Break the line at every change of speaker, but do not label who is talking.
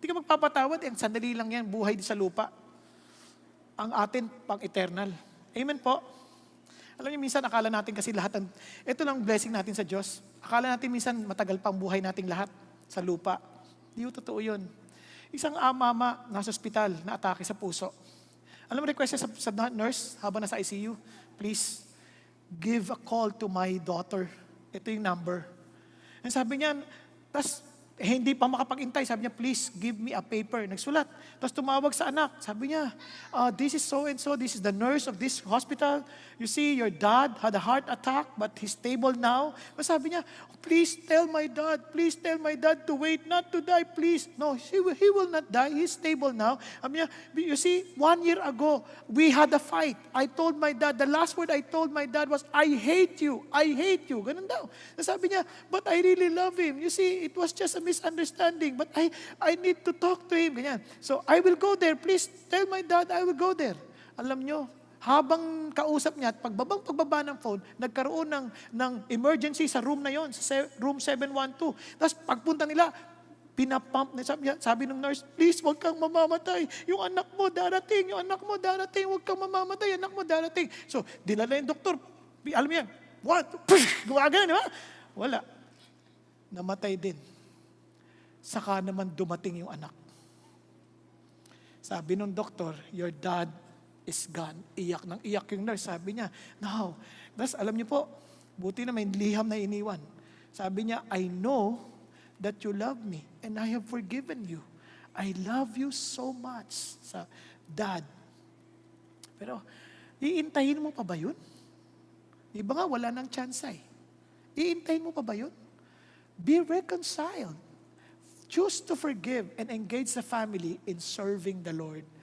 Hindi ka magpapatawad, eh, ang sandali lang yan, buhay di sa lupa. Ang atin, pang-eternal. Amen po. Alam niyo, minsan akala natin kasi lahat ng, ito lang blessing natin sa Diyos. Akala natin minsan matagal pang buhay nating lahat sa lupa. Hindi ko totoo yun. Isang ama-ama nasa ospital na atake sa puso. Alam mo, request sa, sa nurse habang nasa ICU, please, give a call to my daughter. Ito yung number. And sabi niya, tas eh, hindi pa makapag-intay. Sabi niya, please give me a paper. Nagsulat. Tapos tumawag sa anak. Sabi niya, uh, this is so and so. This is the nurse of this hospital. You see, your dad had a heart attack, but he's stable now. Tapos sabi niya, please tell my dad. Please tell my dad to wait, not to die, please. No, he will, he will not die. He's stable now. Sabi niya, you see, one year ago, we had a fight. I told my dad, the last word I told my dad was, I hate you. I hate you. Ganun daw. Sabi niya, but I really love him. You see, it was just a misunderstanding, but I, I need to talk to him. Ganyan. So, I will go there. Please tell my dad I will go there. Alam nyo, habang kausap niya at pagbabang pagbaba ng phone, nagkaroon ng, ng emergency sa room na yon, sa room 712. Tapos pagpunta nila, pinapump na sabi, sabi ng nurse, please huwag kang mamamatay. Yung anak mo darating, yung anak mo darating, huwag kang mamamatay, anak mo darating. So, dinala yung doktor. Alam mo yan, what? Gumagana, di ba? Wala. Namatay din. Saka naman dumating yung anak. Sabi nung doktor, your dad is gone. Iyak ng iyak yung nurse. Sabi niya, no. Tapos alam niyo po, buti na may liham na iniwan. Sabi niya, I know that you love me and I have forgiven you. I love you so much. Sa dad. Pero, iintayin mo pa ba yun? Di ba nga, wala nang chance eh. Iintayin mo pa ba yun? Be reconciled. Choose to forgive and engage the family in serving the Lord.